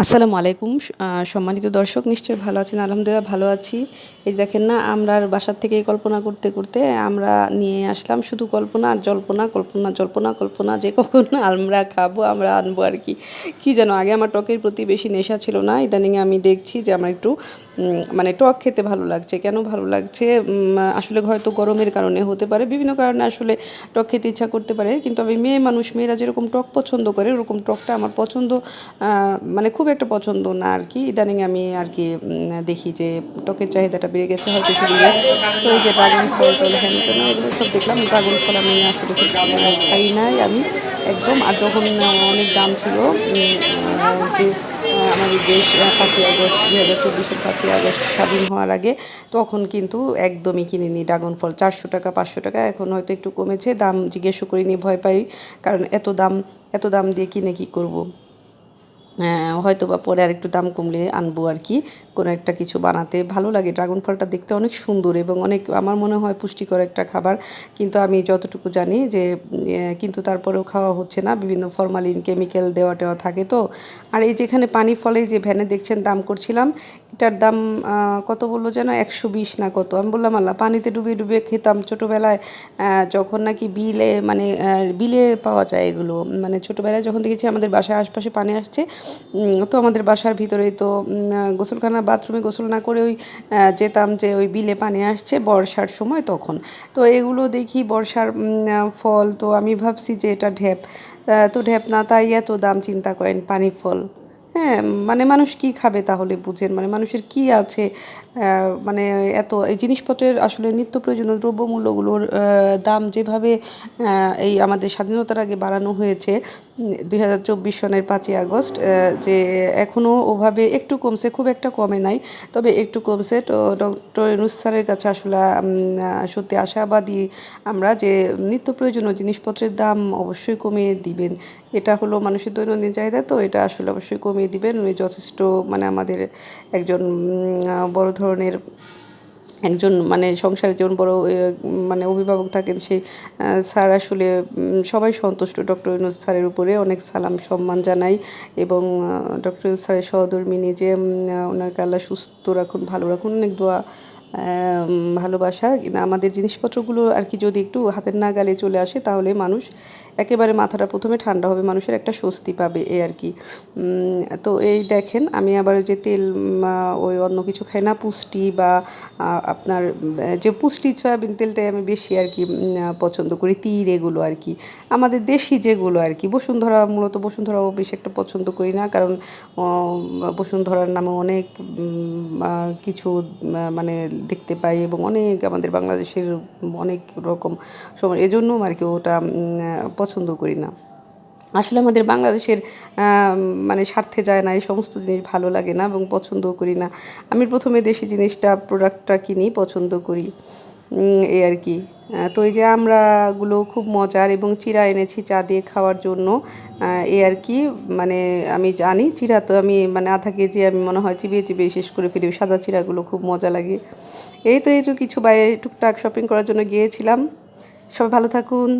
আসসালামু আলাইকুম। সম্মানিত দর্শক, নিশ্চয়ই ভালো আছেন? আলহামদুলিল্লাহ ভালো আছি। এই দেখেন না, আমরা বাসার থেকে কল্পনা করতে করতে আমরা নিয়ে আসলাম শুধু কল্পনা আর জল্পনা, কল্পনা জল্পনা, কল্পনা, যে কখন আমরা খাব, আমরা আনব আর কি। কী যেন, আগে আমার টকের প্রতি বেশি নেশা ছিল না। ইদানিং আমি দেখছি যে আমার একটু মানে টক খেতে ভালো লাগছে। কেন ভালো লাগছে? আসলে হয়তো গরমের কারণে হতে পারে। বিভিন্ন কারণে আসলে টক খেতে ইচ্ছা করতে পারে। কিন্তু আমি মেয়ে মানুষ, মেয়েরা যেরকম টক পছন্দ করে, ওরকম টকটা আমার পছন্দ মানে খুব একটা পছন্দ না আর কি। ইদানিং আমি আর কি দেখি যে টকের চাহিদাটা বেড়ে গেছে হয়তো তো এই যে ড্রাগন ফল, টল, হ্যান এগুলো সব দেখলাম। ড্রাগন ফল আমি আসলে খাই নাই আমি একদম। আর যখন অনেক দাম ছিল যে আমাদের দেশ পাঁচই আগস্ট দু হাজার চব্বিশের পাঁচই আগস্ট স্বাধীন হওয়ার আগে তখন কিন্তু একদমই কিনিনি ড্রাগন ফল। চারশো টাকা, পাঁচশো টাকা, এখন হয়তো একটু কমেছে, দাম জিজ্ঞেসও করিনি, ভয় পাই, কারণ এত দাম এত দাম দিয়ে কিনে কী করব? হয়তো বা পরে আর একটু দাম কমলে আনব আর কি। কোনো একটা কিছু বানাতে ভালো লাগে। ড্রাগন ফলটা দেখতে অনেক সুন্দর এবং অনেক, আমার মনে হয় পুষ্টিকর একটা খাবার। কিন্তু আমি যতটুকু জানি যে কিন্তু তারপরেও খাওয়া হচ্ছে না। বিভিন্ন ফরমালিন, কেমিক্যাল দেওয়া টেওয়া থাকে তো। আর এই যেখানে পানি ফলে যে ভ্যানে দেখছেন দাম করছিলাম, এটার দাম কত বলল যেন? একশো বিশ না কত? আমি বললাম, আল্লাহ, পানিতে ডুবে ডুবে খেতাম ছোটোবেলায়। যখন নাকি বিলে মানে বিলে পাওয়া যায় এগুলো। মানে ছোটোবেলায় যখন দেখেছি আমাদের বাসায় আশপাশে পানি আসছে তো আমাদের বাসার ভিতরে তো গোসলখানা, বাথরুমে গোসল না করে ওই যেতাম যে ওই বিলে পানি আসছে বর্ষার সময় তখন। তো এগুলো দেখি বর্ষার ফল, তো আমি ভাবছি যে এটা ঢ্যাপ তো ঢ্যাপ না, তাই এত দাম চিন্তা করেন পানি ফল। হ্যাঁ মানে মানুষ কি খাবে তাহলে বুঝেন? মানে মানুষের কি আছে? মানে এত, এই জিনিসপত্রের আসলে নিত্য প্রয়োজনীয় দ্রব্যমূল্যগুলোর দাম যেভাবে এই আমাদের স্বাধীনতার আগে বাড়ানো হয়েছে দুই হাজার চব্বিশ সনের পাঁচই আগস্ট যে এখনও ওভাবে একটু কমছে, খুব একটা কমে নাই। তবে একটু কমছে তো ডক্টর ইউনুস স্যারের কাছে আসলে সত্যি আশাবাদী আমরা যে নিত্য প্রয়োজনীয় জিনিসপত্রের দাম অবশ্যই কমিয়ে দিবেন। এটা হলো মানুষের দৈনন্দিন চাহিদা তো, এটা আসলে অবশ্যই কমিয়ে দিবেন। উনি যথেষ্ট মানে আমাদের একজন বড় ধরনের একজন মানে সংসারে যেমন বড় মানে অভিভাবক থাকেন সেই স্যার আসলে সবাই সন্তুষ্ট। ডক্টর ইউনুস স্যারের উপরে অনেক সালাম সম্মান জানাই এবং ডক্টর ইউনুস স্যারের সহধর্মিনী উম, ওনাকে আল্লাহ সুস্থ রাখুন ভালো রাখুন। অনেক দোয়া ভালোবাসা। আমাদের জিনিসপত্রগুলো আর কি যদি একটু হাতের নাগালে চলে আসে, তাহলে মানুষ একেবারে মাথাটা প্রথমে ঠান্ডা হবে, মানুষের একটা স্বস্তি পাবে এই আর কি। তো এই দেখেন, আমি আবার যে তেল ওই অন্য কিছু খাই না, পুষ্টি বা আপনার যে পুষ্টি সয়াবিন তেলটাই আমি বেশি আর কি পছন্দ করি, তীর এগুলো আর কি। আমাদের দেশি যেগুলো আর কি, বসুন্ধরা, মূলত বসুন্ধরাও বেশি একটা পছন্দ করি না, কারণ বসুন্ধরার নামে অনেক কিছু মানে দেখতে পাই এবং অনেক আমাদের বাংলাদেশের অনেক রকম সময়, এজন্য আর কি ওটা পছন্দ করি না। আসলে আমাদের বাংলাদেশের মানে স্বার্থে যায় না, এই সমস্ত জিনিস ভালো লাগে না এবং পছন্দও করি না। আমি প্রথমে দেশি জিনিসটা প্রোডাক্টটা কিনি, পছন্দ করি। এই আর কি। তো এই যে আমরাগুলো খুব মজার এবং চিরা এনেছি চা দিয়ে খাওয়ার জন্য এ আর কি মানে আমি জানি চিরা তো আমি মানে আধা কেজি আমি মনে হয় চিবিয়ে চিবিয়ে শেষ করে ফেলি সাদা চিরাগুলো খুব মজা লাগে। এই তো এই তো কিছু বাইরে টুকটাক শপিং করার জন্য গিয়েছিলাম। সবাই ভালো থাকুন।